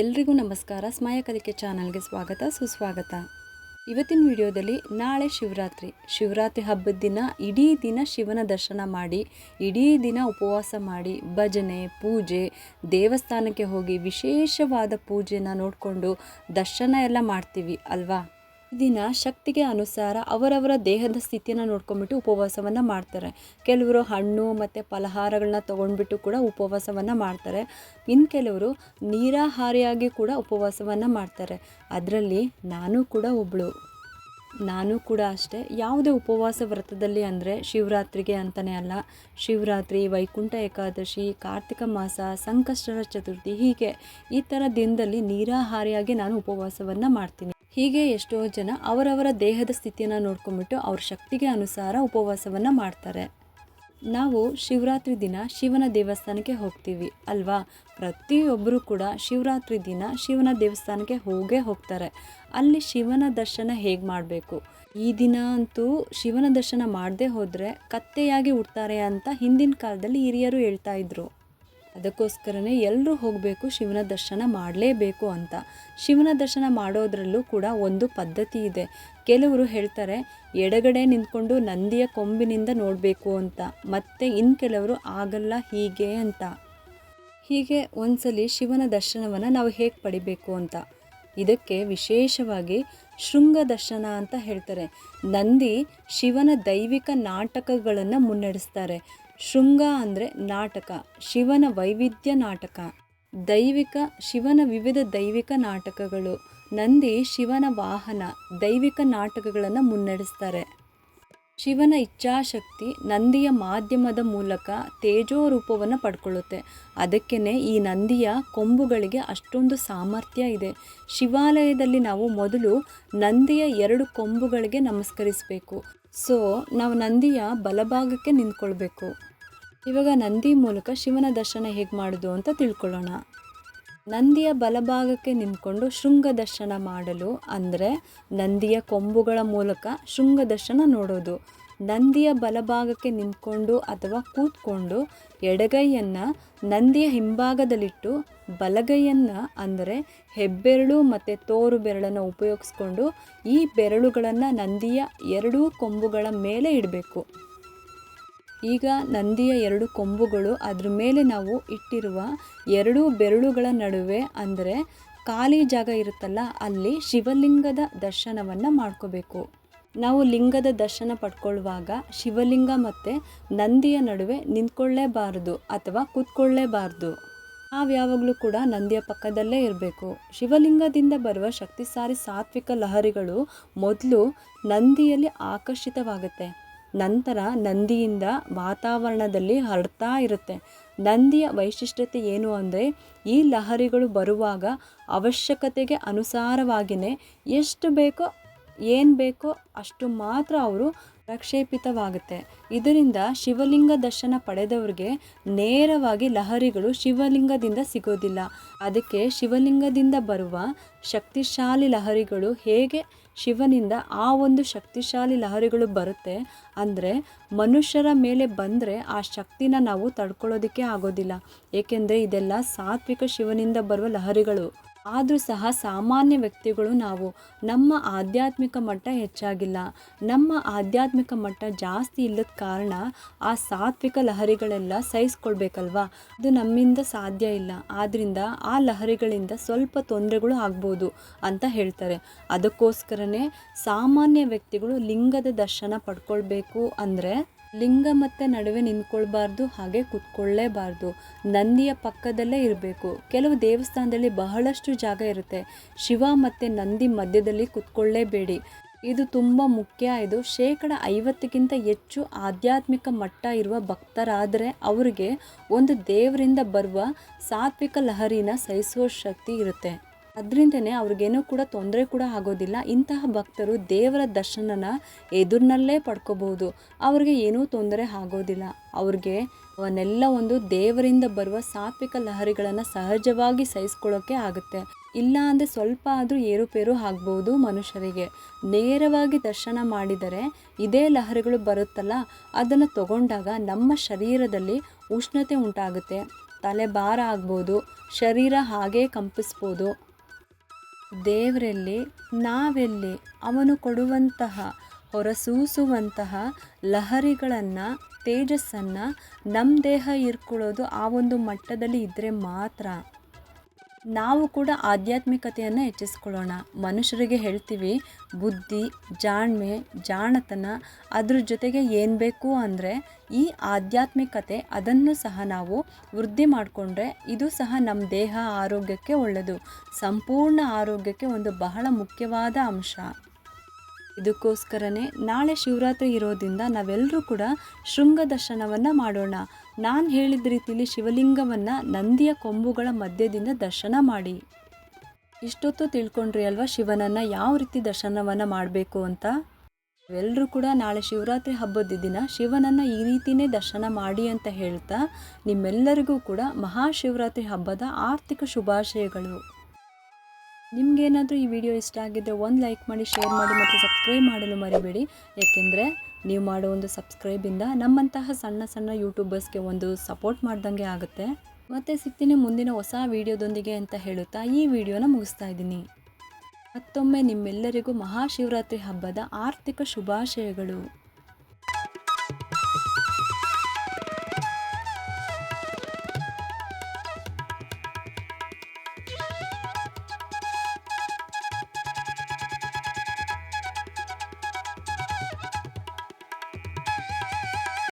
ಎಲ್ರಿಗೂ ನಮಸ್ಕಾರ. ಸ್ಮಯ ಕಲಿಕೆ ಚಾನಲ್ಗೆ ಸ್ವಾಗತ, ಸುಸ್ವಾಗತ. ಇವತ್ತಿನ ವಿಡಿಯೋದಲ್ಲಿ ನಾಳೆ ಶಿವರಾತ್ರಿ. ಶಿವರಾತ್ರಿ ಹಬ್ಬದ ದಿನ ಇಡೀ ದಿನ ಶಿವನ ದರ್ಶನ ಮಾಡಿ, ಇಡೀ ದಿನ ಉಪವಾಸ ಮಾಡಿ, ಭಜನೆ, ಪೂಜೆ, ದೇವಸ್ಥಾನಕ್ಕೆ ಹೋಗಿ ವಿಶೇಷವಾದ ಪೂಜೆನ ನೋಡಿಕೊಂಡು ದರ್ಶನ ಎಲ್ಲ ಮಾಡ್ತೀವಿ, ಅಲ್ವಾ? ದಿನ ಶಕ್ತಿಗೆ ಅನುಸಾರ ಅವರವರ ದೇಹದ ಸ್ಥಿತಿಯನ್ನು ನೋಡ್ಕೊಂಡ್ಬಿಟ್ಟು ಉಪವಾಸವನ್ನು ಮಾಡ್ತಾರೆ. ಕೆಲವರು ಹಣ್ಣು ಮತ್ತು ಫಲಹಾರಗಳನ್ನ ತೊಗೊಂಡ್ಬಿಟ್ಟು ಕೂಡ ಉಪವಾಸವನ್ನು ಮಾಡ್ತಾರೆ. ಇನ್ನು ಕೆಲವರು ನೀರಾಹಾರಿಯಾಗಿ ಕೂಡ ಉಪವಾಸವನ್ನು ಮಾಡ್ತಾರೆ. ಅದರಲ್ಲಿ ನಾನು ಕೂಡ ಒಬ್ಬಳು ನಾನು ಕೂಡ ಅಷ್ಟೇ. ಯಾವುದೇ ಉಪವಾಸ ವ್ರತದಲ್ಲಿ ಅಂದರೆ ಶಿವರಾತ್ರಿಗೆ ಅಂತಲೇ ಅಲ್ಲ, ಶಿವರಾತ್ರಿ, ವೈಕುಂಠ ಏಕಾದಶಿ, ಕಾರ್ತಿಕ ಮಾಸ, ಸಂಕಷ್ಟರ ಚತುರ್ಥಿ, ಹೀಗೆ ಈ ಥರ ದಿನದಲ್ಲಿ ನೀರಾಹಾರಿಯಾಗಿ ನಾನು ಉಪವಾಸವನ್ನು ಮಾಡ್ತೀನಿ. ಹೀಗೆ ಎಷ್ಟೋ ಜನ ಅವರವರ ದೇಹದ ಸ್ಥಿತಿಯನ್ನು ನೋಡ್ಕೊಂಡ್ಬಿಟ್ಟು ಅವ್ರ ಶಕ್ತಿಗೆ ಅನುಸಾರ ಉಪವಾಸವನ್ನು ಮಾಡ್ತಾರೆ. ನಾವು ಶಿವರಾತ್ರಿ ದಿನ ಶಿವನ ದೇವಸ್ಥಾನಕ್ಕೆ ಹೋಗ್ತೀವಿ, ಅಲ್ವಾ? ಪ್ರತಿಯೊಬ್ಬರು ಕೂಡ ಶಿವರಾತ್ರಿ ದಿನ ಶಿವನ ದೇವಸ್ಥಾನಕ್ಕೆ ಹೋಗೇ ಹೋಗ್ತಾರೆ. ಅಲ್ಲಿ ಶಿವನ ದರ್ಶನ ಹೇಗೆ ಮಾಡಬೇಕು? ಈ ದಿನ ಅಂತೂ ಶಿವನ ದರ್ಶನ ಮಾಡದೆ ಹೋದರೆ ಕತ್ತೆಯಾಗಿ ಉಡ್ತಾರೆ ಅಂತ ಹಿಂದಿನ ಕಾಲದಲ್ಲಿ ಹಿರಿಯರು ಹೇಳ್ತಾ ಇದ್ರು. ಅದಕ್ಕೋಸ್ಕರನೇ ಎಲ್ಲರೂ ಹೋಗಬೇಕು, ಶಿವನ ದರ್ಶನ ಮಾಡಲೇಬೇಕು ಅಂತ. ಶಿವನ ದರ್ಶನ ಮಾಡೋದ್ರಲ್ಲೂ ಕೂಡ ಒಂದು ಪದ್ಧತಿ ಇದೆ. ಕೆಲವರು ಹೇಳ್ತಾರೆ, ಎಡಗಡೆ ನಿಂತ್ಕೊಂಡು ನಂದಿಯ ಕೊಂಬಿನಿಂದ ನೋಡಬೇಕು ಅಂತ. ಮತ್ತೆ ಇನ್ನು ಕೆಲವರು, ಆಗಲ್ಲ, ಹೀಗೆ ಅಂತ. ಹೀಗೆ ಒಂದ್ಸಲಿ ಶಿವನ ದರ್ಶನವನ್ನು ನಾವು ಹೇಗೆ ಪಡಿಬೇಕು ಅಂತ. ಇದಕ್ಕೆ ವಿಶೇಷವಾಗಿ ಶೃಂಗ ದರ್ಶನ ಅಂತ ಹೇಳ್ತಾರೆ. ನಂದಿ ಶಿವನ ದೈವಿಕ ನಾಟಕಗಳನ್ನು ಮುನ್ನಡೆಸ್ತಾರೆ. ಶೃಂಗ ಅಂದರೆ ನಾಟಕ, ಶಿವನ ವೈವಿಧ್ಯ ನಾಟಕ, ದೈವಿಕ, ಶಿವನ ವಿವಿಧ ದೈವಿಕ ನಾಟಕಗಳು, ನಂದಿ ಶಿವನ ವಾಹನ, ದೈವಿಕ ನಾಟಕಗಳನ್ನು ಮುನ್ನಡೆಸ್ತಾರೆ. ಶಿವನ ಇಚ್ಛಾಶಕ್ತಿ ನಂದಿಯ ಮಾಧ್ಯಮದ ಮೂಲಕ ತೇಜೋ ರೂಪವನ್ನು ಪಡ್ಕೊಳ್ಳುತ್ತೆ. ಅದಕ್ಕೇ ಈ ನಂದಿಯ ಕೊಂಬುಗಳಿಗೆ ಅಷ್ಟೊಂದು ಸಾಮರ್ಥ್ಯ ಇದೆ. ಶಿವಾಲಯದಲ್ಲಿ ನಾವು ಮೊದಲು ನಂದಿಯ ಎರಡು ಕೊಂಬುಗಳಿಗೆ ನಮಸ್ಕರಿಸಬೇಕು. ಸೊ, ನಾವು ನಂದಿಯ ಬಲಭಾಗಕ್ಕೆ ನಿಂತ್ಕೊಳ್ಬೇಕು. ಇವಾಗ ನಂದಿ ಮೂಲಕ ಶಿವನ ದರ್ಶನ ಹೇಗೆ ಮಾಡೋದು ಅಂತ ತಿಳ್ಕೊಳ್ಳೋಣ. ನಂದಿಯ ಬಲಭಾಗಕ್ಕೆ ನಿಂತ್ಕೊಂಡು ಶೃಂಗ ದರ್ಶನ ಮಾಡಲು ಅಂದರೆ ನಂದಿಯ ಕೊಂಬುಗಳ ಮೂಲಕ ಶೃಂಗ ದರ್ಶನ ನೋಡೋದು. ನಂದಿಯ ಬಲಭಾಗಕ್ಕೆ ನಿಂತ್ಕೊಂಡು ಅಥವಾ ಕೂತ್ಕೊಂಡು ಎಡಗೈಯನ್ನು ನಂದಿಯ ಹಿಂಭಾಗದಲ್ಲಿಟ್ಟು ಬಲಗೈಯನ್ನು ಅಂದರೆ ಹೆಬ್ಬೆರಳು ಮತ್ತು ತೋರು ಬೆರಳನ್ನು ಉಪಯೋಗಿಸ್ಕೊಂಡು ಈ ಬೆರಳುಗಳನ್ನು ನಂದಿಯ ಎರಡೂ ಕೊಂಬುಗಳ ಮೇಲೆ ಇಡಬೇಕು. ಈಗ ನಂದಿಯ ಎರಡು ಕೊಂಬುಗಳು ಅದ್ರ ಮೇಲೆ ನಾವು ಇಟ್ಟಿರುವ ಎರಡು ಬೆರಳುಗಳ ನಡುವೆ ಅಂದರೆ ಖಾಲಿ ಜಾಗ ಇರುತ್ತಲ್ಲ, ಅಲ್ಲಿ ಶಿವಲಿಂಗದ ದರ್ಶನವನ್ನು ಮಾಡ್ಕೋಬೇಕು. ನಾವು ಲಿಂಗದ ದರ್ಶನ ಪಡ್ಕೊಳ್ಳುವಾಗ ಶಿವಲಿಂಗ ಮತ್ತು ನಂದಿಯ ನಡುವೆ ನಿಂತ್ಕೊಳ್ಳೇಬಾರದು ಅಥವಾ ಕೂತ್ಕೊಳ್ಳೇಬಾರ್ದು. ನಾವು ಯಾವಾಗಲೂ ಕೂಡ ನಂದಿಯ ಪಕ್ಕದಲ್ಲೇ ಇರಬೇಕು. ಶಿವಲಿಂಗದಿಂದ ಬರುವ ಶಕ್ತಿಸಾರಿ ಸಾತ್ವಿಕ ಲಹರಿಗಳು ಮೊದಲು ನಂದಿಯಲ್ಲಿ ಆಕರ್ಷಿತವಾಗುತ್ತೆ. ನಂತರ ನಂದಿಯಿಂದ ವಾತಾವರಣದಲ್ಲಿ ಹರಡ್ತಾ ಇರುತ್ತೆ. ನಂದಿಯ ವೈಶಿಷ್ಟ್ಯತೆ ಏನು ಅಂದರೆ, ಈ ಲಹರಿಗಳು ಬರುವಾಗ ಅವಶ್ಯಕತೆಗೆ ಅನುಸಾರವಾಗಿಯೇ ಎಷ್ಟು ಬೇಕೋ ಏನು ಬೇಕೋ ಅಷ್ಟು ಮಾತ್ರ ಅವರು ಪ್ರಕ್ಷೇಪಿತವಾಗುತ್ತೆ. ಇದರಿಂದ ಶಿವಲಿಂಗ ದರ್ಶನ ಪಡೆದವ್ರಿಗೆ ನೇರವಾಗಿ ಲಹರಿಗಳು ಶಿವಲಿಂಗದಿಂದ ಸಿಗೋದಿಲ್ಲ. ಅದಕ್ಕೆ ಶಿವಲಿಂಗದಿಂದ ಬರುವ ಶಕ್ತಿಶಾಲಿ ಲಹರಿಗಳು ಹೇಗೆ ಶಿವನಿಂದ ಆ ಒಂದು ಶಕ್ತಿಶಾಲಿ ಲಹರಿಗಳು ಬರುತ್ತೆ ಅಂದರೆ ಮನುಷ್ಯರ ಮೇಲೆ ಬಂದರೆ ಆ ಶಕ್ತಿನ ನಾವು ತಡ್ಕೊಳ್ಳೋದಕ್ಕೆ ಆಗೋದಿಲ್ಲ. ಏಕೆಂದರೆ ಇದೆಲ್ಲ ಸಾತ್ವಿಕ ಶಿವನಿಂದ ಬರುವ ಲಹರಿಗಳು. ಆದರೂ ಸಹ ಸಾಮಾನ್ಯ ವ್ಯಕ್ತಿಗಳು ನಾವು ನಮ್ಮ ಆಧ್ಯಾತ್ಮಿಕ ಮಟ್ಟ ಹೆಚ್ಚಾಗಿಲ್ಲ. ನಮ್ಮ ಆಧ್ಯಾತ್ಮಿಕ ಮಟ್ಟ ಜಾಸ್ತಿ ಇಲ್ಲದ ಕಾರಣ ಆ ಸಾತ್ವಿಕ ಲಹರಿಗಳೆಲ್ಲ ಸಹಿಸ್ಕೊಳ್ಬೇಕಲ್ವಾ? ಅದು ನಮ್ಮಿಂದ ಸಾಧ್ಯ ಇಲ್ಲ. ಆದ್ದರಿಂದ ಆ ಲಹರಿಗಳಿಂದ ಸ್ವಲ್ಪ ತೊಂದರೆಗಳು ಆಗ್ಬೋದು ಅಂತ ಹೇಳ್ತಾರೆ. ಅದಕ್ಕೋಸ್ಕರನೇ ಸಾಮಾನ್ಯ ವ್ಯಕ್ತಿಗಳು ಲಿಂಗದ ದರ್ಶನ ಪಡ್ಕೊಳ್ಬೇಕು ಅಂದರೆ ಲಿಂಗ ಮತ್ತು ನಡುವೆ ನಿಂತ್ಕೊಳ್ಬಾರ್ದು, ಹಾಗೆ ಕುತ್ಕೊಳ್ಳೇಬಾರ್ದು. ನಂದಿಯ ಪಕ್ಕದಲ್ಲೇ ಇರಬೇಕು. ಕೆಲವು ದೇವಸ್ಥಾನದಲ್ಲಿ ಬಹಳಷ್ಟು ಜಾಗ ಇರುತ್ತೆ. ಶಿವ ಮತ್ತು ನಂದಿ ಮಧ್ಯದಲ್ಲಿ ಕುತ್ಕೊಳ್ಳೇಬೇಡಿ. ಇದು ತುಂಬ ಮುಖ್ಯ. ಇದು ಶೇಕಡ ಐವತ್ತಕ್ಕಿಂತ ಹೆಚ್ಚು ಆಧ್ಯಾತ್ಮಿಕ ಮಟ್ಟ ಇರುವ ಭಕ್ತರಾದರೆ ಅವರಿಗೆ ಒಂದು ದೇವರಿಂದ ಬರುವ ಸಾತ್ವಿಕ ಲಹರಿನ ಸಹಿಸುವ ಶಕ್ತಿ ಇರುತ್ತೆ. ಅದರಿಂದನೇ ಅವ್ರಿಗೇನೂ ಕೂಡ ತೊಂದರೆ ಕೂಡ ಆಗೋದಿಲ್ಲ. ಇಂತಹ ಭಕ್ತರು ದೇವರ ದರ್ಶನನ ಎದುರಿನಲ್ಲೇ ಪಡ್ಕೋಬಹುದು. ಅವ್ರಿಗೆ ಏನೂ ತೊಂದರೆ ಆಗೋದಿಲ್ಲ. ಅವ್ರಿಗೆ ಅವನ್ನೆಲ್ಲ ಒಂದು ದೇವರಿಂದ ಬರುವ ಸಾತ್ವಿಕ ಲಹರಿಗಳನ್ನು ಸಹಜವಾಗಿ ಸಹಿಸ್ಕೊಳ್ಳೋಕ್ಕೆ ಆಗುತ್ತೆ. ಇಲ್ಲ ಅಂದರೆ ಸ್ವಲ್ಪ ಆದರೂ ಏರುಪೇರು ಆಗ್ಬೋದು ಮನುಷ್ಯರಿಗೆ. ನೇರವಾಗಿ ದರ್ಶನ ಮಾಡಿದರೆ ಇದೇ ಲಹರಿಗಳು ಬರುತ್ತಲ್ಲ, ಅದನ್ನು ತಗೊಂಡಾಗ ನಮ್ಮ ಶರೀರದಲ್ಲಿ ಉಷ್ಣತೆ ಉಂಟಾಗುತ್ತೆ. ತಲೆ ಭಾರ ಆಗ್ಬೋದು, ಶರೀರ ಹಾಗೇ ಕಂಪಿಸ್ಬೋದು. ದೇವರಲ್ಲಿ, ನಾವೆಲ್ಲಿ ಅವನು ಕೊಡುವಂತಹ, ಹೊರಸೂಸುವಂತಹ ಲಹರಿಗಳನ್ನು, ತೇಜಸ್ಸನ್ನು ನಮ್ಮ ದೇಹ ಇರ್ಕೊಳ್ಳೋದು ಆ ಒಂದು ಮಟ್ಟದಲ್ಲಿ ಇದ್ದರೆ ಮಾತ್ರ. ನಾವು ಕೂಡ ಆಧ್ಯಾತ್ಮಿಕತೆಯನ್ನು ಹೆಚ್ಚಿಸ್ಕೊಳ್ಳೋಣ. ಮನುಷ್ಯರಿಗೆ ಹೇಳ್ತೀವಿ, ಬುದ್ಧಿ, ಜಾಣ್ಮೆ, ಜಾಣತನ, ಅದ್ರ ಜೊತೆಗೆ ಏನು ಬೇಕು ಅಂದರೆ ಈ ಆಧ್ಯಾತ್ಮಿಕತೆ ಅದನ್ನು ಸಹ ನಾವು ವೃದ್ಧಿ ಮಾಡಿಕೊಂಡ್ರೆ ಇದು ಸಹ ನಮ್ಮ ದೇಹ ಆರೋಗ್ಯಕ್ಕೆ ಒಳ್ಳೆಯದು ಸಂಪೂರ್ಣ ಆರೋಗ್ಯಕ್ಕೆ ಒಂದು ಬಹಳ ಮುಖ್ಯವಾದ ಅಂಶ. ಇದಕ್ಕೋಸ್ಕರನೇ ನಾಳೆ ಶಿವರಾತ್ರಿ ಇರೋದ್ರಿಂದ ನಾವೆಲ್ಲರೂ ಕೂಡ ಶೃಂಗ ದರ್ಶನವನ್ನು ಮಾಡೋಣ. ನಾನು ಹೇಳಿದ ರೀತಿಯಲ್ಲಿ ಶಿವಲಿಂಗವನ್ನು ನಂದಿಯ ಕೊಂಬುಗಳ ಮಧ್ಯದಿಂದ ದರ್ಶನ ಮಾಡಿ. ಇಷ್ಟೊತ್ತು ತಿಳ್ಕೊಂಡ್ರಿ ಅಲ್ವಾ ಶಿವನನ್ನು ಯಾವ ರೀತಿ ದರ್ಶನವನ್ನು ಮಾಡಬೇಕು ಅಂತ? ಎಲ್ಲರೂ ಕೂಡ ನಾಳೆ ಶಿವರಾತ್ರಿ ಹಬ್ಬದ ದಿನ ಶಿವನನ್ನು ಈ ರೀತಿಯೇ ದರ್ಶನ ಮಾಡಿ ಅಂತ ಹೇಳ್ತಾ ನಿಮ್ಮೆಲ್ಲರಿಗೂ ಕೂಡ ಮಹಾಶಿವರಾತ್ರಿ ಹಬ್ಬದ ಆರ್ಥಿಕ ಶುಭಾಶಯಗಳು. ನಿಮಗೇನಾದರೂ ಈ ವಿಡಿಯೋ ಇಷ್ಟ ಆಗಿದ್ದರೆ ಒಂದು ಲೈಕ್ ಮಾಡಿ, ಶೇರ್ ಮಾಡಿ ಮತ್ತು ಸಬ್ಸ್ಕ್ರೈಬ್ ಮಾಡಲು ಮರಿಬೇಡಿ. ಏಕೆಂದರೆ ನೀವು ಮಾಡೋ ಒಂದು ಸಬ್ಸ್ಕ್ರೈಬಿಂದ ನಮ್ಮಂತಹ ಸಣ್ಣ ಸಣ್ಣ ಯೂಟ್ಯೂಬರ್ಸ್ಗೆ ಒಂದು ಸಪೋರ್ಟ್ ಮಾಡ್ದಂಗೆ ಆಗುತ್ತೆ. ಮತ್ತೆ ಸಿಗ್ತೀನಿ ಮುಂದಿನ ಹೊಸ ವಿಡಿಯೋದೊಂದಿಗೆ ಅಂತ ಹೇಳುತ್ತಾ ಈ ವಿಡಿಯೋನ ಮುಗಿಸ್ತಾ ಇದ್ದೀನಿ. ಮತ್ತೊಮ್ಮೆ ನಿಮ್ಮೆಲ್ಲರಿಗೂ ಮಹಾಶಿವರಾತ್ರಿ ಹಬ್ಬದ ಆರ್ಥಿಕ ಶುಭಾಶಯಗಳು.